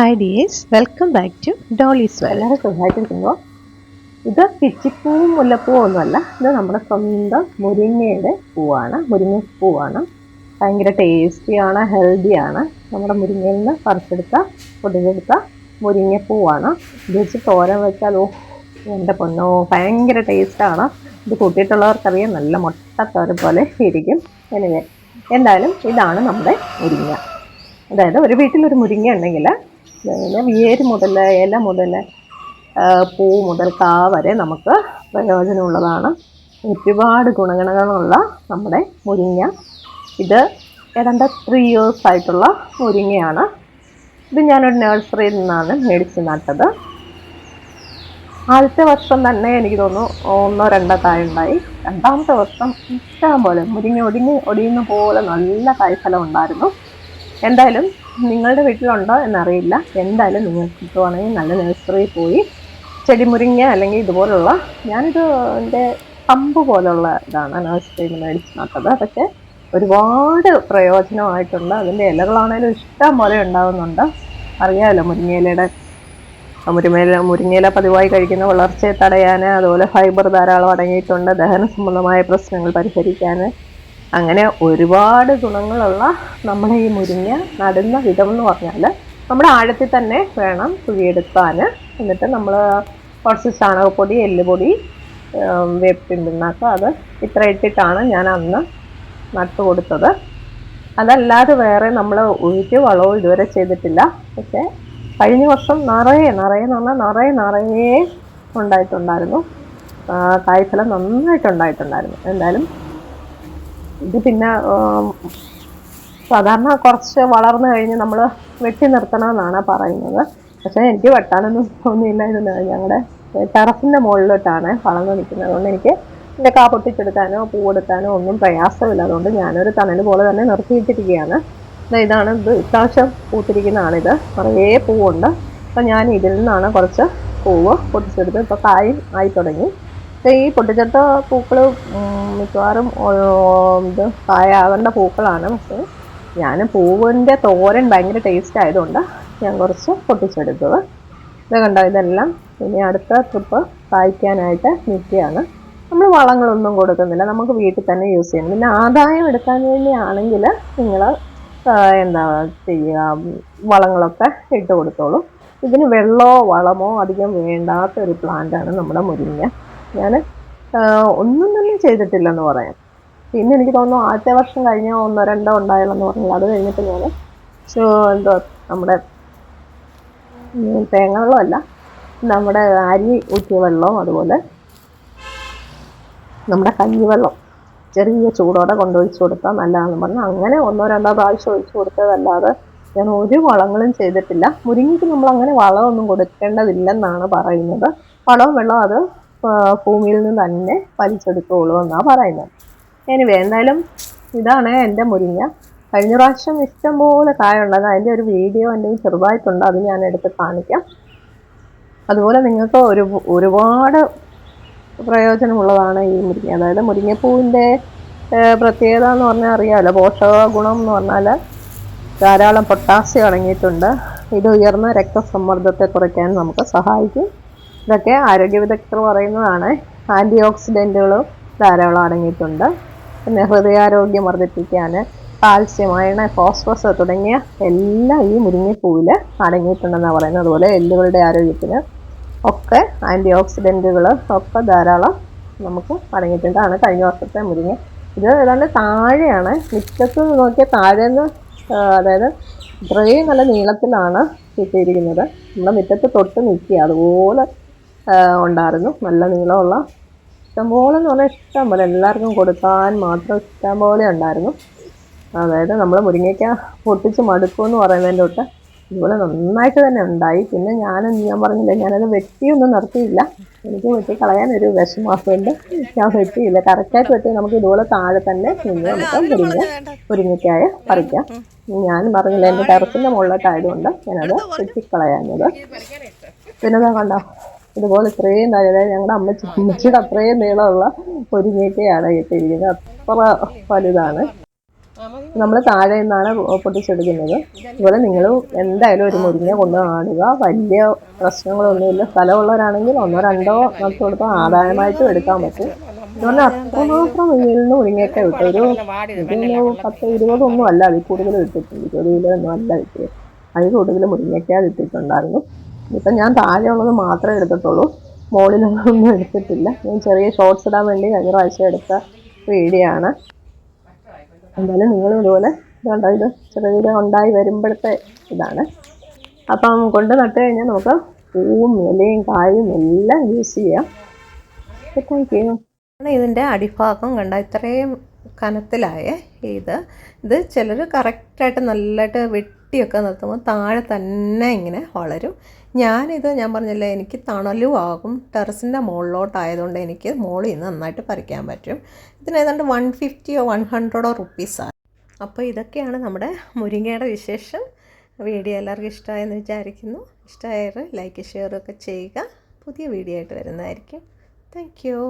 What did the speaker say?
Hi dears welcome back to Dolly's എല്ലാവരും സുഖമായിട്ടിരിക്കുമ്പോൾ ഇത് പിച്ചിപ്പൂവും മുല്ലപ്പൂവും ഒന്നുമല്ല. ഇത് നമ്മുടെ സ്വന്തം മുരിങ്ങയുടെ പൂവാണ്. മുരിങ്ങ പൂവാണ്. ഭയങ്കര ടേസ്റ്റിയാണ് ഹെൽത്തിയാണ്. നമ്മുടെ മുരിങ്ങയിൽ നിന്ന് പറിച്ചെടുത്ത പൊടിഞ്ഞെടുത്ത മുരിങ്ങപ്പൂവാണ്. വെച്ച് തോരൻ വെച്ചാൽ ഓ എന്റെ പൊന്നോ ഭയങ്കര ടേസ്റ്റാണ്. ഇത് കൂട്ടിയിട്ടുള്ളവർക്കറിയാം നല്ല മുട്ടത്തോരൻ പോലെ ഇരിക്കും. എനിവേ എന്തായാലും ഇതാണ് നമ്മുടെ മുരിങ്ങ. അതായത് ഒരു വീട്ടിൽ ഒരു മുരിങ്ങ ഉണ്ടെങ്കിൽ പിന്നെ വേര് മുതൽ ഇല മുതൽ പൂ മുതൽ കാ വരെ നമുക്ക് പ്രയോജനമുള്ളതാണ്. ഒരുപാട് ഗുണഗണങ്ങളുള്ള നമ്മുടെ മുരിങ്ങ. ഇത് ഏതാണ്ട് ത്രീ ഇയേഴ്സ് ആയിട്ടുള്ള മുരിങ്ങയാണ്. ഇത് ഞാനൊരു നഴ്സറിയിൽ നിന്നാണ് മേടിച്ച് നട്ടത്. ആദ്യത്തെ വർഷം തന്നെ എനിക്ക് തോന്നുന്നു ഒന്നോ രണ്ടോ കായ ഉണ്ടായി. രണ്ടാമത്തെ വർഷം ഇഷ്ടം പോലെ മുരിങ്ങ ഒടിഞ്ഞ് ഒടിയുന്ന പോലെ നല്ല കായ്ഫലം ഉണ്ടായിരുന്നു. എന്തായാലും നിങ്ങളുടെ വീട്ടിലുണ്ടോ എന്നറിയില്ല. എന്തായാലും നിങ്ങൾക്ക് കിട്ടുവാണെങ്കിൽ നല്ല നഴ്സറിയിൽ പോയി ചെടി മുരിങ്ങ അല്ലെങ്കിൽ ഇതുപോലുള്ള ഞാനിത് എന്റെ പമ്പ് പോലുള്ള ഇതാണ് നഴ്സറിയിൽ നിന്ന് മേടിച്ച് നട്ടത് പക്ഷേ ഒരുപാട് പ്രയോജനമായിട്ടുണ്ട്. അതിന്റെ ഇലകളാണേലും ഇഷ്ടം പോലെ ഉണ്ടാകുന്നുണ്ട് അറിയാമല്ലോ മുരിങ്ങയിലയുടെ മുരിങ്ങയില മുരിങ്ങയില പതിവായി കഴിക്കുന്ന വളർച്ചയെ തടയാൻ അതുപോലെ ഫൈബർ ധാരാളം അടങ്ങിയിട്ടുണ്ട്. ദഹന സംബന്ധമായ പ്രശ്നങ്ങൾ പരിഹരിക്കാൻ. അങ്ങനെ ഒരുപാട് ഗുണങ്ങളുള്ള നമ്മുടെ ഈ മുരിങ്ങ നടുന്ന വിധം എന്ന് പറഞ്ഞാൽ നമ്മുടെ ആഴത്തിൽ തന്നെ വേണം കുഴിയെടുക്കാൻ എന്നിട്ട് നമ്മൾ കുറച്ച് ചാണകപ്പൊടി എല്ലുപൊടി വേപ്പിൻ പിണ്ണാക്ക് അത് ഇത്ര ഇട്ടിട്ടാണ് ഞാൻ അന്ന് നട്ടു കൊടുത്തത്. അതല്ലാതെ വേറെ നമ്മൾ ഒരു വളവും ഇതുവരെ ചെയ്തിട്ടില്ല. പക്ഷേ കഴിഞ്ഞ വർഷം നിറയെ നിറയെ എന്ന് പറഞ്ഞാൽ നിറയെ നിറയെ ഉണ്ടായിട്ടുണ്ടായിരുന്നു. കായ്ഫലം നന്നായിട്ടുണ്ടായിട്ടുണ്ടായിരുന്നു. എന്തായാലും ഇത് പിന്നെ സാധാരണ കുറച്ച് വളർന്നു കഴിഞ്ഞ് നമ്മൾ വെട്ടി നിർത്തണമെന്നാണ് പറയുന്നത്. പക്ഷേ എനിക്ക് വെട്ടാനൊന്നും തോന്നിയില്ല ഇത് ഞങ്ങളുടെ ടെറസിന്റെ മുകളിലോട്ടാണ് വളർന്നു നിൽക്കുന്നത്. അതുകൊണ്ട് എനിക്ക് എന്റെ കാ പൊട്ടിച്ചെടുക്കാനോ പൂവെടുക്കാനോ ഒന്നും പ്രയാസമില്ല. അതുകൊണ്ട് ഞാനൊരു തണൽ പോലെ തന്നെ നിർത്തിയിട്ടിരിക്കുകയാണ് ഇതാണ് ഇത് ഇപ്രാവശ്യം പൂത്തിരിക്കുന്നതാണിത്. കുറേ പൂവുണ്ട്. അപ്പം ഞാൻ ഇതിൽ നിന്നാണ് കുറച്ച് പൂവ് പൊട്ടിച്ചെടുത്ത് ഇപ്പോൾ കായും ആയി തുടങ്ങി. ഈ പൊട്ടിച്ചെടുത്ത പൂക്കൾ മിക്കവാറും ഇത് കായാകേണ്ട പൂക്കളാണ്. പക്ഷേ ഞാൻ പൂവിന്റെ തോരൻ ഭയങ്കര ടേസ്റ്റ് ആയതുകൊണ്ട് ഞാൻ കുറച്ച് പൊട്ടിച്ചെടുത്തത്. ഇത് കണ്ടോ ഇതെല്ലാം ഇനി അടുത്ത ട്രിപ്പ് കായ്ക്കാനായിട്ട് നിൽക്കുകയാണ്. നമ്മൾ വളങ്ങളൊന്നും കൊടുക്കുന്നില്ല. നമുക്ക് വീട്ടിൽ തന്നെ യൂസ് ചെയ്യണം പിന്നെ ആദായം എടുക്കാൻ വേണ്ടിയാണെങ്കിൽ നിങ്ങൾ എന്താ ചെയ്യുക വളങ്ങളൊക്കെ ഇട്ട് കൊടുത്തോളൂ. ഇതിന് വെള്ളമോ വളമോ അധികം വേണ്ടാത്ത ഒരു പ്ലാന്റാണ് നമ്മുടെ മുരിങ്ങ. ഞാൻ ഒന്നും തന്നെ ചെയ്തിട്ടില്ലെന്ന് പറയാം. പിന്നെ എനിക്ക് തോന്നുന്നു ആദ്യത്തെ വർഷം കഴിഞ്ഞ ഒന്നോ രണ്ടോ ഉണ്ടായുള്ളെന്ന് പറഞ്ഞാൽ അത് കഴിഞ്ഞിട്ട് ഞാൻ എന്തോ നമ്മുടെ തേങ്ങ വെള്ളമല്ല നമ്മുടെ അരി ഊറ്റിയ വെള്ളവും അതുപോലെ നമ്മുടെ കഞ്ഞിവെള്ളം ചെറിയ ചൂടോടെ കൊണ്ടൊഴിച്ച് കൊടുത്താൽ നല്ലതാണെന്ന് പറഞ്ഞു അങ്ങനെ ഒന്നോ രണ്ടോ പ്രാവശ്യം ഒഴിച്ചു കൊടുത്തതല്ലാതെ ഞാൻ ഒരു വളങ്ങളും ചെയ്തിട്ടില്ല. മുരിങ്ങയ്ക്ക് നമ്മൾ അങ്ങനെ വളമൊന്നും കൊടുക്കേണ്ടതില്ലെന്നാണ് പറയുന്നത്. വളവും വെള്ളവും അത് ഭൂമിയിൽ നിന്ന് തന്നെ വലിച്ചെടുത്തോളൂ എന്നാണ് പറയുന്നത്. എനിവേ എന്തായാലും ഇതാണ് എന്റെ മുരിങ്ങ. കഴിഞ്ഞ പ്രാവശ്യം ഇഷ്ടംപോലെ കായുള്ളത് അതിന്റെ ഒരു വീഡിയോ എന്റെ ചെറുതായിട്ടുണ്ട് അത് ഞാൻ എടുത്ത് കാണിക്കാം. അതുപോലെ നിങ്ങൾക്ക് ഒരു ഒരുപാട് പ്രയോജനമുള്ളതാണ് ഈ മുരിങ്ങ. അതായത് മുരിങ്ങപ്പൂവിന്റെ പ്രത്യേകത എന്ന് പറഞ്ഞാൽ അറിയാമല്ലോ പോഷക ഗുണം എന്ന് പറഞ്ഞാൽ ധാരാളം പൊട്ടാസ്യം അടങ്ങിയിട്ടുണ്ട്. ഇത് ഉയർന്ന രക്തസമ്മർദ്ദത്തെ കുറയ്ക്കാൻ നമുക്ക് സഹായിക്കും. ഇതൊക്കെ ആരോഗ്യ വിദഗ്ധർ പറയുന്നതാണ്. ആന്റി ഓക്സിഡന്റുകളും ധാരാളം അടങ്ങിയിട്ടുണ്ട്. പിന്നെ ഹൃദയാരോഗ്യം വർദ്ധിപ്പിക്കാൻ കാൽസ്യം അയണ ഫോസ്ഫറസ് തുടങ്ങിയ എല്ലാം ഈ മുരിങ്ങപ്പൂവിൽ അടങ്ങിയിട്ടുണ്ടെന്നാണ് പറയുന്നത്. അതുപോലെ എല്ലുകളുടെ ആരോഗ്യത്തിന് ഒക്കെ ആന്റി ഓക്സിഡന്റുകൾ ഒക്കെ ധാരാളം നമുക്ക് അടങ്ങിയിട്ടുണ്ട്. കഴിഞ്ഞ വർഷത്തെ മുരിങ്ങ. ഇത് ഏതാണ്ട് താഴെയാണ്. മുറ്റത്ത് നോക്കിയാൽ നിന്ന് അതായത് ഇത്രയും നല്ല നീളത്തിലാണ് കിട്ടിയിരിക്കുന്നത്. നമ്മുടെ മുറ്റത്ത് തൊട്ട് നിൽക്കുക അതുപോലെ ഉണ്ടായിരുന്നു. നല്ല നീളമുള്ള ഇഷ്ടംപോലെ എന്ന് പറഞ്ഞാൽ ഇഷ്ടം പോലെ എല്ലാവർക്കും കൊടുക്കാൻ മാത്രം ഇഷ്ടം പോലെ ഉണ്ടായിരുന്നു. അതായത് നമ്മൾ മുരിങ്ങയ്ക്ക പൊട്ടിച്ച് മടുക്കും എന്ന് പറയുന്നതിന്റെ തൊട്ട് ഇതുപോലെ നന്നായിട്ട് തന്നെ ഉണ്ടായി. പിന്നെ ഞാൻ ഞാൻ പറഞ്ഞില്ല. ഞാനത് വെട്ടിയൊന്നും നിർത്തിയില്ല. എനിക്ക് വെട്ടി കളയാൻ ഒരു വിഷമാസമുണ്ട് ഞാൻ വെട്ടിയില്ല. കറക്റ്റായിട്ട് വെട്ടി നമുക്ക് ഇതുപോലെ താഴെ തന്നെ നിന്ന് നമുക്ക് മുരിങ്ങ മുരിങ്ങയ്ക്കായ പറിക്കാം. ഞാൻ പറഞ്ഞില്ല എന്റെ ടെറസിന്റെ മുകളിലോട്ടായതുകൊണ്ട് ഞാനത് വെട്ടിക്കളയാഞ്ഞത്. പിന്നെ കണ്ടോ? ഇതുപോലെ ഇത്രയും നല്ല ഞങ്ങളുടെ അമ്മച്ചി അമ്മച്ചിയുടെ അത്രയും നീളമുള്ള മുരിങ്ങയ്ക്കയാണ് കിട്ടിയിരിക്കുന്നത് അത്ര വലുതാണ്. നമ്മൾ താഴെ നിന്നാണ് പൊട്ടിച്ചെടുക്കുന്നത്. അതുപോലെ നിങ്ങൾ എന്തായാലും ഒരു മുരിങ്ങ കൊണ്ട് ആടുക വലിയ പ്രശ്നങ്ങളൊന്നുമില്ല സ്ഥലമുള്ളവരാണെങ്കിൽ ഒന്നോ രണ്ടോ നമുക്ക് കൊടുത്താൽ ആദായമായിട്ടും എടുക്കാൻ പറ്റും. അതുപോലെ അത്രമാത്രം മുരിങ്ങയിൽ നിന്ന് മുരിങ്ങയൊക്കെ കിട്ടും. ഒരു ഇതിന് പത്ത് ഇരുപതൊന്നും അല്ല അതിൽ കൂടുതൽ കിട്ടിയിട്ടുണ്ട് ഇരുപത് കിലോ ഒന്നും അല്ല കിട്ടിയത് അതിൽ കൂടുതൽ മുരിങ്ങയ്ക്ക കിട്ടിയിട്ടുണ്ടായിരുന്നു ഇപ്പം ഞാൻ താഴെ ഉള്ളത് മാത്രമേ എടുത്തിട്ടുള്ളൂ. മുകളിലൊന്നും എടുത്തിട്ടില്ല. ഞാൻ ചെറിയ ഷോർട്സ് ഇടാൻ വേണ്ടി കഴിഞ്ഞ പ്രാവശ്യം എടുത്ത വീഡിയോ ആണ് എന്തായാലും നിങ്ങളും ഇതുപോലെ ഇതുണ്ടോ ഇത് ചെറിയ ഉണ്ടായി വരുമ്പോഴത്തെ ഇതാണ്. അപ്പം കൊണ്ട് നട്ട് കഴിഞ്ഞാൽ നമുക്ക് പൂവും ഇലയും കായും എല്ലാം യൂസ് ചെയ്യാം. താങ്ക് യു ഇതിന്റെ അടിഭാഗം കണ്ട? ഇത്രയും കനത്തിലായ ഇത്. ഇത് ചിലർ കറക്റ്റായിട്ട് നല്ലതായിട്ട് വെട്ടിയൊക്കെ നിർത്തുമ്പോൾ താഴെ തന്നെ ഇങ്ങനെ വളരും. ഞാനിത് ഞാൻ പറഞ്ഞല്ലേ എനിക്ക് തണലും ആകും ടെറസിന്റെ മുകളിലോട്ടായതുകൊണ്ട് എനിക്ക് മുകളിൽ നിന്ന് നന്നായിട്ട് പറിക്കാൻ പറ്റും. ഇതിന് ഏതാണ്ട് വൺ ഫിഫ്റ്റിയോ വൺ ഹൺഡ്രഡോ റുപ്പീസാണ് അപ്പോൾ ഇതൊക്കെയാണ് നമ്മുടെ മുരിങ്ങയുടെ വിശേഷം. വീഡിയോ എല്ലാവർക്കും ഇഷ്ടമായെന്ന് വിചാരിക്കുന്നു. ഇഷ്ടമായത് ലൈക്ക് ഷെയർ ഒക്കെ ചെയ്യുക. പുതിയ വീഡിയോ ആയിട്ട് വരുന്നതായിരിക്കും. Thank you.